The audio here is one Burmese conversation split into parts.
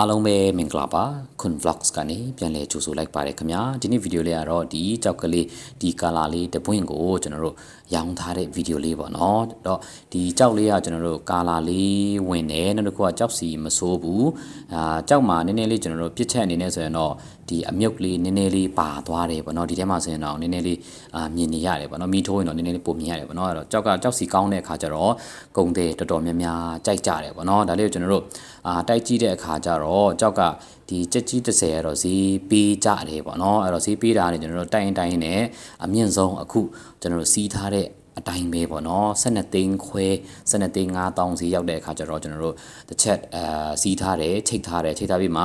အားလုံးပဲမင်္ဂလာပါခွန် vlogs ကနေပြန်လည်ကြိုဆိုလိုက်ပါတယ်ခင်ဗျာဒီနေ့ဗီဒီယိုလေးကတော့ဒီကြောက်ကလေးဒီကာလာလေးတပွင့်ကိုကျွန်တော်တို့ရောင်းထားတဲ့ဗီဒီယိုလေးပေါ့နော်တော့ဒီကြောက်လေးကကျွန်တော်တို့ကာလာလေးဝင်တယ်နောက်တစ်ခုကကြောက်စီမဆိုးဘူးအာကြောက်မှာနည်းနည်းလေးကျွန်တော်တို့ပြစ်ချက်အနေနဲ့ဆိုရင်တော့ဒီအမြုပ်လေးနည်းနည်းလေးပါသွားတယ်ပေါ့နော်ဒီထဲမှာဆိုရင်တော့နည်းနည်းလေးအာမြင်နေရတယ်ပေါ့နော်မီထိုးရင်တော့နည်းနည်းလေးပုံမြင်ရတယ်ပေါ့နော်အဲ့တော့ကြောက်ကကြောက်စီကောင်းတဲ့အခါကျတော့ဂုံတဲ့တော်တော်များများကြိုက်ကြတယ်ပေါ့နော်ဒါလေးကိုကျွန်တော်တို့အာတိုက်ကြည့်တဲ့အခါကျတော့ကြောက်ကဒီကြက်ကြီး30ရတော့ဈေးပေးကြတယ်ပေါ့နော်အဲ့တော့ဈေးပေးတာနေကျွန်တော်တို့တိုင်တိုင်နဲ့အမြင့်ဆုံးအခုကျွန်တော်တို့စီးထားတဲ့ အတိုင်းပဲပေါ့နော်12သိန်းခွဲ12သိန်း5000စီရောက်တဲ့အခါကျတော့ကျွန်တော်တို့တစ်ချက်အာစီးထားတယ်ချိတ်ထားတယ်ချိတ်ထားပြီးမှ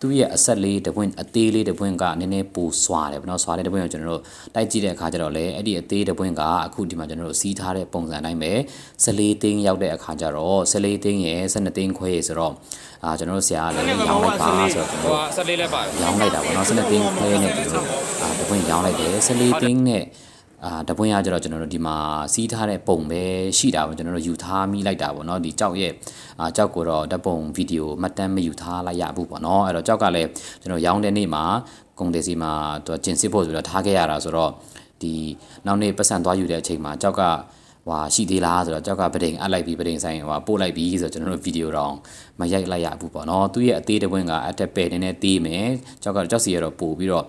သူ့ရဲ့အဆက်လေးတပွင့်အသေးလေးတပွင့်ကနည်းနည်းပိုစွာတယ်ပေါ့နော်စွာတဲ့တပွင့်ကိုကျွန်တော်တို့တိုက်ကြည့်တဲ့အခါကျတော့လေအဲ့ဒီအသေးတပွင့်ကအခုဒီမှာကျွန်တော်တို့စီးထားတဲ့ပုံစံတိုင်းပဲ14သိန်းရောက်တဲ့အခါကျတော့14သိန်းရဲ့12သိန်းခွဲရေဆိုတော့အာကျွန်တော်တို့ဆရာကလည်းရောင်းလိုက်ပါဆိုတော့ကျွန်တော်ဟိုတို့ဆက်လေးလည်းပါတယ်ရောင်းလိုက်တာပေါ့နော်12သိန်းခွဲနဲ့ကျွန်တော်တို့အာတပွင့်ရောင်းလိုက်တယ်14သိန်းနဲ့ အာတပွင့်ရကြတော့ကျွန်တော်တို့ဒီမှာစီးထားတဲ့ပုံပဲရှိတာပေါ့ကျွန်တော်တို့ယူထားမိလိုက်တာပေါ့နော်ဒီကြောက်ရဲ့အာကြောက်ကိုတော့ဓာတ်ပုံဗီဒီယိုမှတ်တမ်းမယူထားလိုက်ရဘူးပေါ့နော်အဲ့တော့ကြောက်ကလည်းကျွန်တော်ရောင်းတဲ့နေ့မှာကုန်တယ်စီမှာသူကျင်စစ်ဖို့ဆိုတော့ထားခဲ့ရတာဆိုတော့ဒီနောက်နေ့ပတ်စံသွားယူတဲ့အချိန်မှာကြောက်ကဟွာရှိသေးလားဆိုတော့ကြောက်ကပဒိန်အပ်လိုက်ပြီးပဒိန်ဆိုင်ဟွာပို့လိုက်ပြီးဆိုတော့ကျွန်တော်တို့ဗီဒီယိုတော့မရိုက်လိုက်ရဘူးပေါ့နော်သူ့ရဲ့အသေးတပွင့်ကအတက်ပယ်နေနေသေးမယ်ကြောက်ကကြောက်စီရတော့ပို့ပြီးတော့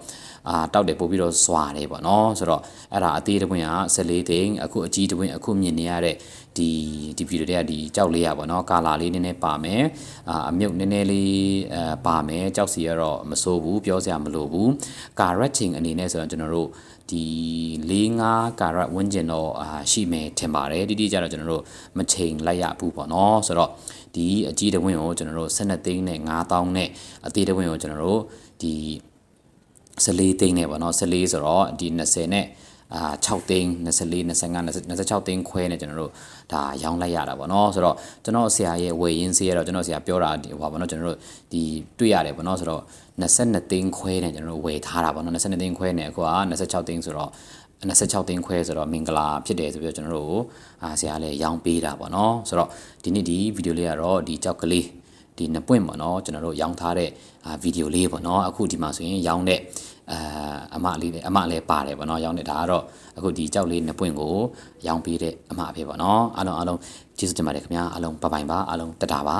အာတောက်တယ်ပို့ပြီးတော့စွာတယ်ပေါ့နော်ဆိုတော့အဲ့ဒါအသေးတပွင့်က14သိန်းအခုအကြီးတပွင့်အခုမြင်နေရတဲ့ဒီဒီဗီဒီယိုတွေကဒီကြောက်လေးရပါတော့ကာလာလေးနည်းနည်းပါမယ်အာအမြုပ်နည်းနည်းလေးအဲပါမယ်ကြောက်စီရတော့မစိုးဘူးပြောစရာမလိုဘူးကာရက်ချင်းအနေနဲ့ဆိုတော့ကျွန်တော်တို့ဒီ၄၅ကာရက်ဝန်းကျင်တော့အာရှိမယ်ထင်ပါတယ်တိတိကျတော့ကျွန်တော်တို့မချိန်လိုက်ရဘူးပေါ့နော်ဆိုတော့ဒီအကြီးတဝင်းကိုကျွန်တော်တို့12သိန်းနဲ့9000နဲ့အသေးတဝင်းကိုကျွန်တော်တို့ဒီ 14သိန်းနဲ့ပေါ့နော်14ဆိုတော့ဒီ20နဲ့အာ6သိန်း24 25 26သိန်းခွဲနဲ့ကျွန်တော်တို့ဒါရောင်းလိုက်ရတာပေါ့နော်ဆိုတော့ကျွန်တော်ဆရာရဲ့ဝယ်ရင်းစေးရတော့ကျွန်တော်ဆရာပြောတာဒီဟိုပါပေါ့နော်ကျွန်တော်တို့ဒီတွေ့ရတယ်ပေါ့နော်ဆိုတော့22သိန်းခွဲနဲ့ကျွန်တော်တို့ဝယ်ထားတာပေါ့နော်22သိန်းခွဲနဲ့အခုက26သိန်းဆိုတော့26သိန်းခွဲဆိုတော့မင်္ဂလာဖြစ်တယ်ဆိုပြီးတော့ကျွန်တော်တို့အာဆရာလည်းရောင်းပေးတာပေါ့နော်ဆိုတော့ဒီနေ့ဒီဗီဒီယိုလေးကတော့ဒီကြောက်ကလေးဒီနှစ်ပွင့်ပေါ့နော်ကျွန်တော်တို့ရောင်းထားတဲ့အာဗီဒီယိုလေးပေါ့နော်အခုဒီမှာဆိုရင်ရောင်းတဲ့ အာအမလေးလည်းအမလည်းပါတယ်ပေါ့နော်ရောင်းတဲ့ဒါကတော့အခုဒီကြောက်လေးနှစ်ပွင့်ကိုရောင်းပေးတဲ့အမအဖေပေါ့နော်အားလုံးအားလုံးကျေးဇူးတင်ပါတယ်ခင်ဗျာအားလုံးပပိုင်ပါအားလုံးတတာပါ